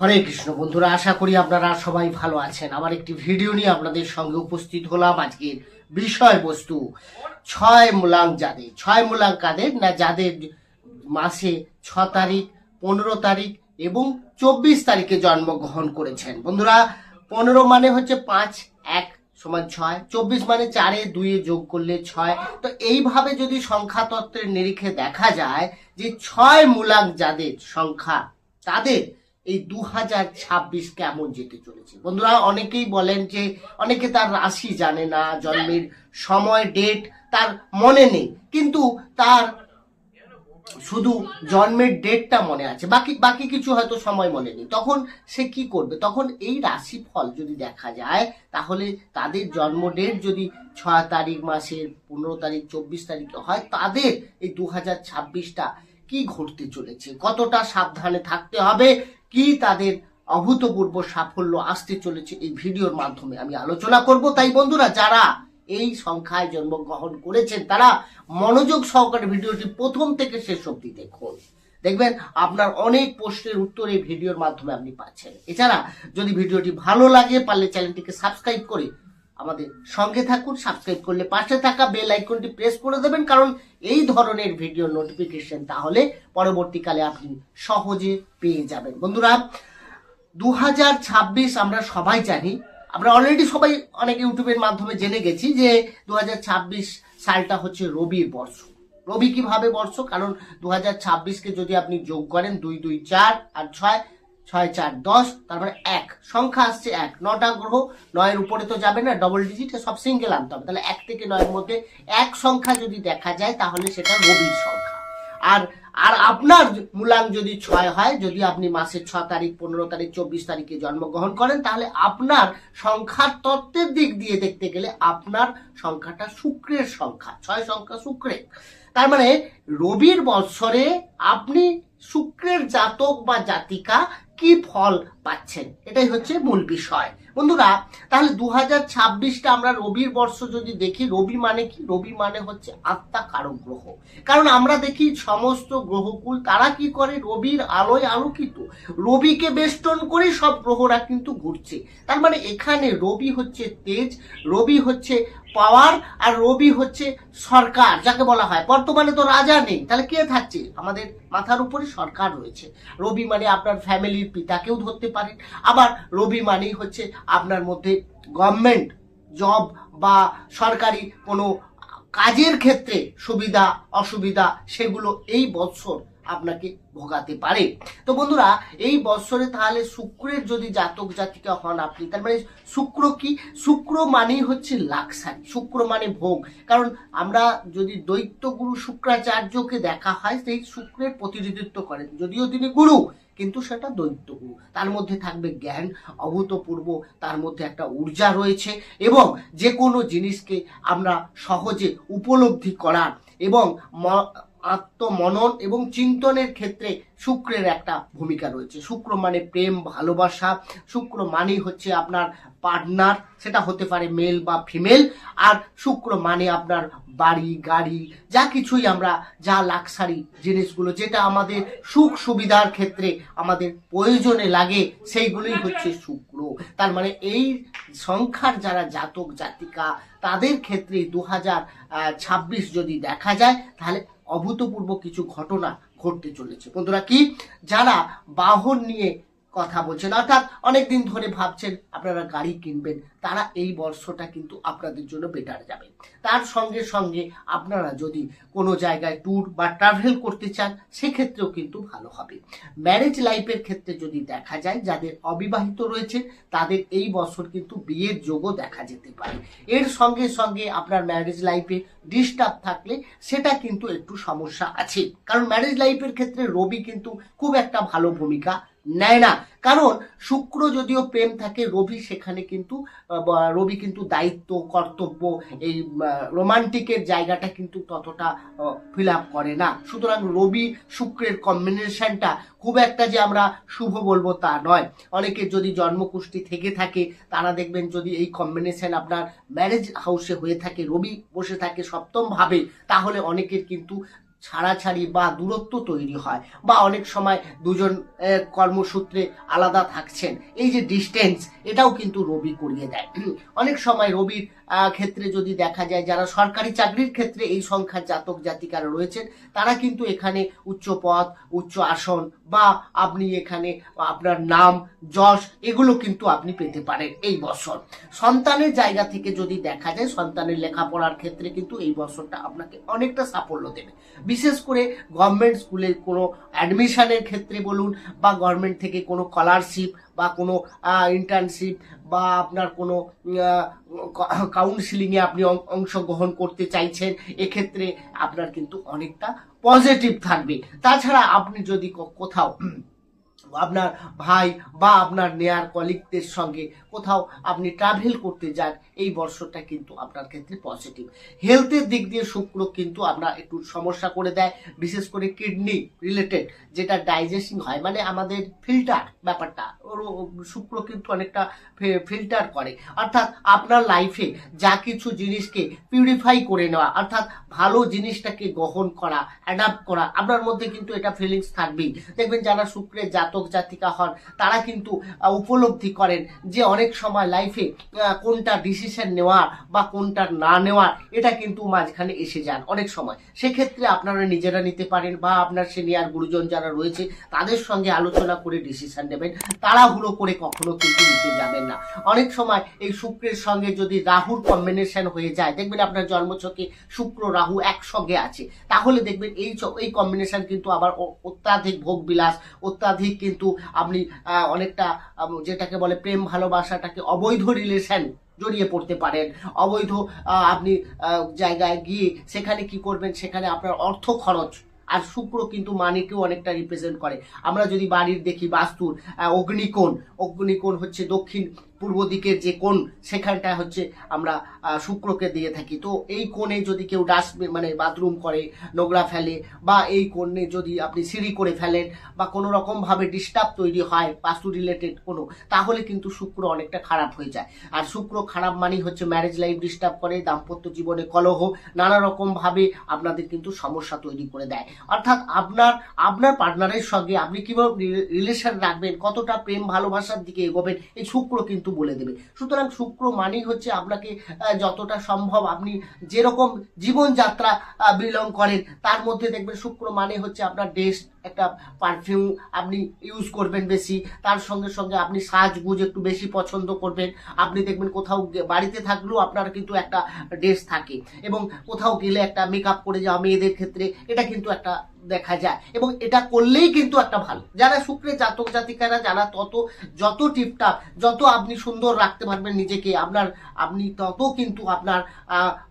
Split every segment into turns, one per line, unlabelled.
হরে কৃষ্ণ। বন্ধুরা, আশা করি আপনারা সবাই ভালো আছেন। আমার একটি ভিডিও নিয়ে আপনাদের সঙ্গে উপস্থিত হলাম আজকের বিষয়বস্তু। ছয় মূলাং যাদের ছয় মূলাং কাদের? না, যাদের মাসে ছ তারিখ, পনেরো তারিখ এবং চব্বিশ তারিখে জন্মগ্রহণ করেছেন। বন্ধুরা, পনেরো মানে হচ্ছে পাঁচ, এক সমান ছয়। চব্বিশ মানে চারে দুইয়ে যোগ করলে ছয়। তো এইভাবে যদি সংখ্যা তত্ত্বের নিরিখে দেখা যায় যে ছয় মূলাক যাদের সংখ্যা তাদের এই দু হাজার ছাব্বিশ কেমন যেতে চলেছে? বন্ধুরা, অনেকেই বলেন যে, অনেকে তার রাশি জানে না, জন্মের সময় ডেট তার মনে নেই। কিন্তু তার শুধু জন্মের ডেটটা মনে আছে। বাকি বাকি কিছু হয়তো সময় মনে নেই। তখন সে কি করবে? তখন এই রাশি ফল যদি দেখা যায়, তাহলে তাদের জন্ম ডেট যদি ছয় তারিখ মাসের, পনেরো তারিখ, চব্বিশ তারিখে হয়, তাদের এই দু হাজার ছাব্বিশটা কি ঘটতে চলেছে? কতটা সাবধানে থাকতে হবে? কি তাদের অভূতপূর্ব সাফল্য আসতে চলেছে এই ভিডিওর মাধ্যমে? আমি আলোচনা করব। তাই বন্ধুরা, যারা এই সংখ্যায় জন্মগ্রহণ করেছেন, তারা মনোযোগ সহকারে ভিডিওটি প্রথম থেকে শেষ অবধি দেখুন। দেখবেন, আপনার অনেক প্রশ্নের উত্তর এই ভিডিওর মাধ্যমে আপনি পাচ্ছেন। এছাড়া, যদি ভিডিওটি ভালো লাগে, পারলে চ্যানেলটিকে সাবস্ক্রাইব করে আমাদের সঙ্গে থাকুন সাবস্ক্রাইব করলে পাশে থাকা বেল আইকনটি প্রেস করে দেবেন, কারণ এই ধরনের ভিডিও নোটিফিকেশন তাহলে পরবর্তীকালে আপনি সহজে পেয়ে যাবেন। বন্ধুরা দু হাজার ছাব্বিশ আমরা সবাই জানি, আমরা অলরেডি সবাই অনেক ইউটিউবের মাধ্যমে জেনে গেছি যে দু হাজার ছাব্বিশ সালটা হচ্ছে রবির বর্ষ। রবি কীভাবে বর্ষ? কারণ দু হাজার ছাব্বিশ কে যদি আপনি যোগ করেন দুই দুই চার আর ছয় ছয় চার দশ, তারপরে এক। সংখ্যা আসছে এক। নটা গ্রহ, নয়ের উপরে তো যাবে না ডবল ডিজিট সব সিঙ্গেল আনতে হবে। তাহলে এক থেকে নয়ের মধ্যে এক সংখ্যা যদি দেখা যায়, তাহলে সেটা রবির সংখ্যা। আর আর আপনার মূলাঙ্ক যদি ছয় হয়, যদি আপনি মাসের ছ তারিখ, পনেরো তারিখ, চব্বিশ তারিখে জন্মগ্রহণ করেন, তাহলে আপনার সংখ্যার তত্ত্বের দিক দিয়ে দেখতে গেলে আপনার সংখ্যাটা শুক্রের সংখ্যা, ছয় সংখ্যা শুক্রের তার মানে রবির বৎসরে আপনি শুক্রের জাতক বা জাতিকা কি ফল পাচ্ছেন? এটাই হচ্ছে মূল বিষয়। বন্ধুরা, তাহলে দু হাজার ছাব্বিশটা আমরা রবির বর্ষ যদি দেখি, রবি মানে কি? রবি মানে হচ্ছে আত্মা কারক গ্রহ। কারণ আমরা দেখি সমস্ত গ্রহকুল, তারা কি করে? রবির আলোয় আলোকিত। রবিকে বেষ্টন করে সব গ্রহরা কিন্তু ঘুরছে। তার মানে এখানে রবি হচ্ছে তেজ, রবি হচ্ছে পাওয়ার আর রবি হচ্ছে সরকার, যাকে বলা হয়। বর্তমানে তো রাজা নেই, তাহলে কে থাকছে? আমাদের মাথার উপরে সরকার রয়েছে। রবি মানে আপনার ফ্যামিলির পিতাকেও ধরতে পারেন। আবার রবি মানেই হচ্ছে আপনার মধ্যে গভর্নমেন্ট জব বা সরকারি কোনো কাজের ক্ষেত্রে সুবিধা, অসুবিধা, সেগুলো এই বৎসর আপনাকে ভোগাতে পারে। তো বন্ধুরা, এই বৎসরে তাহলে শুক্রের যদি জাতক জাতিকা হন আপনি, তার মানে শুক্র কি? শুক্র মানেই হচ্ছে লাক্সারি, শুক্র মানে ভোগ। কারণ আমরা যদি দৈত্য গুরু শুক্রাচার্যকে দেখা হয়, সেই শুক্রের প্রতিনিধিত্ব করেন। যদিও তিনি গুরু, কিন্তু সেটা দৈত্য গুরু তার মধ্যে থাকবে জ্ঞান, অভূতপূর্ব, তার মধ্যে একটা ঊর্জা রয়েছে এবং যে কোনো জিনিসকে আমরা সহজে উপলব্ধি করার এবং আত্মমনন এবং চিন্তনের ক্ষেত্রে শুক্রের একটা ভূমিকা রয়েছে। শুক্র মানে প্রেম, ভালোবাসা। শুক্র মানেই হচ্ছে আপনার পার্টনার সেটা হতে পারে মেল বা ফিমেল আর শুক্র মানে আপনার বাড়ি, গাড়ি, যা কিছুই আমরা, যা লাক্সারি জিনিসগুলো, যেটা আমাদের সুখ সুবিধার ক্ষেত্রে আমাদের প্রয়োজনে লাগে, সেইগুলোই হচ্ছে শুক্র। তার মানে এই সংখ্যার যারা জাতক, জাতিকা, তাদের ক্ষেত্রে দু হাজার ছাব্বিশ যদি দেখা যায়, তাহলে অভূতপূর্ব কিছু ঘটনা ঘটতে চলেছে। বন্ধুরা কি? যারা বাহন নিয়ে কথা বলছেন। অর্থাৎ অনেকদিন ধরে ভাবছেন, আপনারা গাড়ি কিনবেন, তারা এই বর্ষটা কিন্তু আপনাদের জন্য বেটার যাবে। তার সঙ্গে সঙ্গে আপনারা যদি কোনো জায়গায় ট্যুর বা ট্রাভেল করতে চান, সেক্ষেত্রেও কিন্তু ভালো হবে। ম্যারেজ লাইফের ক্ষেত্রে যদি দেখা যায়, যাদের অবিবাহিত রয়েছে, তাদের এই বছর কিন্তু বিয়ের যোগও দেখা যেতে পারে। এর সঙ্গে সঙ্গে আপনার ম্যারেজ লাইফে ডিস্টার্ব থাকলে সেটা কিন্তু একটু সমস্যা আছে। কারণ ম্যারেজ লাইফের ক্ষেত্রে রবি কিন্তু খুব একটা ভালো ভূমিকা নেয় না। কারণ শুক্র যদিও প্রেম থাকে, রবি সেখানে কিন্তু রবি কিন্তু দায়িত্ব, কর্তব্য, এই রোমান্টিকের জায়গাটা কিন্তু ততটা ফিল আপ করে না। সুতরাং রবি শুক্রের কম্বিনেশনটা খুব একটা যে আমরা শুভ বলব তা নয়। অনেকের যদি জন্মকুষ্টি থেকে থাকে, তারা দেখবেন যদি এই কম্বিনেশন আপনার ম্যারেজ হাউসে হয়ে থাকে, রবি বসে থাকে সপ্তম ভাবে, তাহলে অনেকের কিন্তু ছাড়াছাড়ি বা দূরত্ব তৈরি হয় বা অনেক সময় দুজন কর্মসূত্রে আলাদা থাকছেন। এই যে ডিস্টেন্স এটাও কিন্তু রবি করিয়ে দেয়। অনেক সময় রবির ক্ষেত্রে যদি দেখা যায় যারা সরকারি চাকরির ক্ষেত্রে এই সংখ্যার জাতক জাতিকারা রয়েছেন, তারা কিন্তু এখানে উচ্চ পদ, উচ্চ আসন বা আপনি এখানে আপনার নাম, যশ, এগুলো কিন্তু আপনি পেতে পারেন এই বছর। সন্তানের জায়গা থেকে যদি দেখা যায়, সন্তানের লেখাপড়ার ক্ষেত্রে কিন্তু এই বছরটা আপনাকে অনেকটা সাফল্য দেবে। বিশেষ করে গভর্নমেন্ট স্কুলের কোনো অ্যাডমিশনের ক্ষেত্রে বলুন বা গভর্নমেন্ট থেকে কোনো স্কলারশিপ বা কোনো ইন্টার্নশিপ বা আপনার কোনো কাউন্সিলিংয়ে আপনি অংশগ্রহণ করতে চাইছেন, এক্ষেত্রে আপনার কিন্তু অনেকটা পজিটিভ থাকবে। তাছাড়া আপনি যদি কোথাও আপনার ভাই বা আপনার নেয়ার কলিগদের সঙ্গে কোথাও আপনি ট্রাভেল করতে যান, এই বর্ষটা কিন্তু আপনার ক্ষেত্রে পজিটিভ হেলথের দিক দিয়ে শুক্র কিন্তু আপনার একটু সমস্যা করে দেয়, বিশেষ করে কিডনি রিলেটেড যেটা ডাইজেস্টিং হয় মানে আমাদের ফিল্টার ব্যাপারটা ওর শুক্র কিন্তু অনেকটা ফিল্টার করে। অর্থাৎ আপনার লাইফে যা কিছু জিনিসকে পিউরিফাই করে নেওয়া, অর্থাৎ ভালো জিনিসটাকে গ্রহণ করা অ্যাডাপ্ট করা, আপনার মধ্যে কিন্তু এটা ফিলিংস থাকবেই। দেখবেন যারা শুক্রের জাতক জাতিকা হন, তারা কিন্তু উপলব্ধি করেন যে অনেক সময় লাইফে কোনটা ডিসিশন নেওয়া বা কোনটা না নেওয়া এটা কিন্তু মাঝখানে এসে যান অনেক সময়। সেক্ষেত্রে আপনারা নিজেরা নিতে পারেন বা আপনার সিনিয়র গুরুজন যারা রয়েছে, তাদের সঙ্গে আলোচনা করে ডিসিশন নেবেন। তাড়াহুড়ো করে কখনো কিন্তু নিতে যাবেন না। অনেক সময় এই শুক্রের সঙ্গে যদি রাহুর কম্বিনেশন হয়ে যায়, দেখবেন আপনার জন্মছকে শুক্র, রাহু একসঙ্গে আছে। তাহলে দেখবেন এই এই কম্বিনেশন কিন্তু আবার অত্যাধিক ভোগ বিলাস অত্যাধিক কিন্তু আপনি অনেকটা যেটাকে বলে প্রেম ভালোবাসাটাকে অবৈধ রিলেশন জড়িয়ে পড়তে পারেন। অবৈধ আপনি জায়গায় গিয়ে সেখানে কি করবেন? সেখানে আপনার অর্থ খরচ আর শুক্র কিন্তু মানিকেও অনেকটা রিপ্রেজেন্ট করে। আমরা যদি বাড়ির দেখি বাস্তুর অগ্নিকোণ অগ্নিকোণ হচ্ছে দক্ষিণ পূর্ব দিকের যে কোণ সেখানটা হচ্ছে আমরা শুক্রকে দিয়ে থাকি। তো এই কোণে যদি কেউ ডাস্টবিন মানে বাথরুম করে, নোংরা ফেলে, বা এই কোণে যদি আপনি সিঁড়ি করে ফেলেন, বা কোনো রকম ভাবে ডিস্টার্ব তৈরি হয়, বাস্তু রিলেটেড কোনো, তাহলে কিন্তু শুক্র অনেকটা খারাপ হয়ে যায়। আর শুক্র খারাপ মানেই হচ্ছে ম্যারেজ লাইফ ডিস্টার্ব করে, দাম্পত্য জীবনে কলহ, নানা রকম ভাবে আপনাদের কিন্তু সমস্যা তৈরি করে দেয়। অর্থাৎ আপনার আপনার পার্টনারের সঙ্গে আপনি কীভাবে রিলেশন রাখবেন, কতটা প্রেম ভালোবাসার দিকে এগোবেন, এই শুক্র কিন্তু বলে দেবে। সুতরাং শুক্র মানেই হচ্ছে আপনাকে যতটা সম্ভব আপনি যেরকম জীবনযাত্রা বিলং করেন, তার মধ্যে দেখবেন শুক্র মানে হচ্ছে আপনার ড্রেস একটা পারফিউম আপনি ইউজ করবেন বেশি। তার সঙ্গে সঙ্গে আপনি সাজগুজ একটু বেশি পছন্দ করবেন। আপনি দেখবেন কোথাও বাড়িতে থাকলেও আপনার কিন্তু একটা ড্রেস থাকে। এবং কোথাও গেলে একটা মেকআপ করে যাওয়া মেয়েদের ক্ষেত্রে, এটা কিন্তু একটা দেখা যায়। এবং এটা করলেই কিন্তু একটা ভালো। যারা শুক্রের জাতক জাতিকারা, যারা তত, যত টিপটাপ যত আপনি সুন্দর রাখতে পারবেন নিজেকে, আপনার, আপনি তত কিন্তু আপনার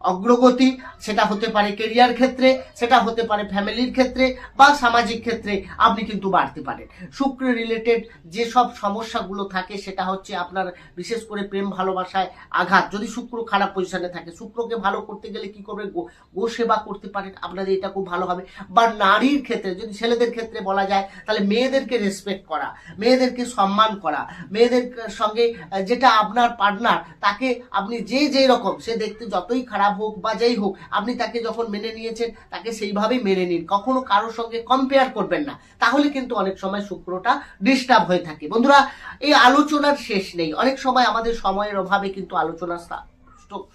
অগ্রগতি, সেটা হতে পারে কেরিয়ার ক্ষেত্রে, সেটা হতে পারে ফ্যামিলির ক্ষেত্রে বা সামাজিক ক্ষেত্রে আপনি কিন্তু বাড়তে পারেন। শুক্র রিলেটেড যেসব সমস্যাগুলো থাকে, সেটা হচ্ছে আপনার বিশেষ করে প্রেম ভালোবাসায় আঘাত। যদি শুক্র খারাপ পজিশনে থাকে, শুক্রকে ভালো করতে গেলে কি করবে? গো সেবা করতে পারেন। আপনাদের এটা খুব ভালো হবে। বা নারীর ক্ষেত্রে, যদি ছেলেদের ক্ষেত্রে বলা যায়, তাহলে মেয়েদেরকে রেসপেক্ট করা, মেয়েদেরকে সম্মান করা, মেয়েদের সঙ্গে যেটা আপনার পার্টনার তাকে আপনি যে যেই রকম, সে দেখতে যতই খারাপ হোক বা যেই হোক, আপনি তাকে যখন মেনে নিয়েছেন, তাকে সেইভাবেই মেনে নিন। কখনো কারোর সঙ্গে কম্পেয়ার করবেন না। তাহলে কিন্তু অনেক সময় শুক্রটা ডিস্টার্ব হয়ে থাকে। বন্ধুরা, এই আলোচনার শেষ নেই। অনেক সময় আমাদের সময়ের অভাবে কিন্তু আলোচনা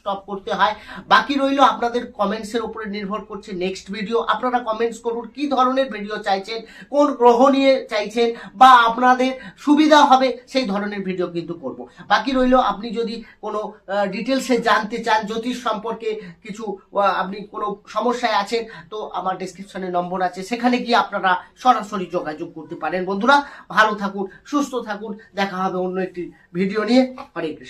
স্টপ করতে হয়। বাকি রইল আপনাদের কমেন্টসের উপরে নির্ভর করছে নেক্সট ভিডিও আপনারা কমেন্টস করুন, কি ধরনের ভিডিও চাইছেন, কোন গ্রহ নিয়ে চাইছেন, বা আপনাদের সুবিধা হবে, সেই ধরনের ভিডিও কিন্তু করব। বাকি রইল, আপনি যদি কোনো ডিটেলসে জানতে চান, জ্যোতিষ সম্পর্কে কিছু আপনি কোনো সমস্যায় আছেন, তো আমার ডিসক্রিপশনে নম্বর আছে। সেখানে গিয়ে আপনারা সরাসরি যোগাযোগ করতে পারেন। বন্ধুরা, ভালো থাকুন, সুস্থ থাকুন। দেখা হবে অন্য একটি ভিডিও নিয়ে। হরে কৃষ্ণ।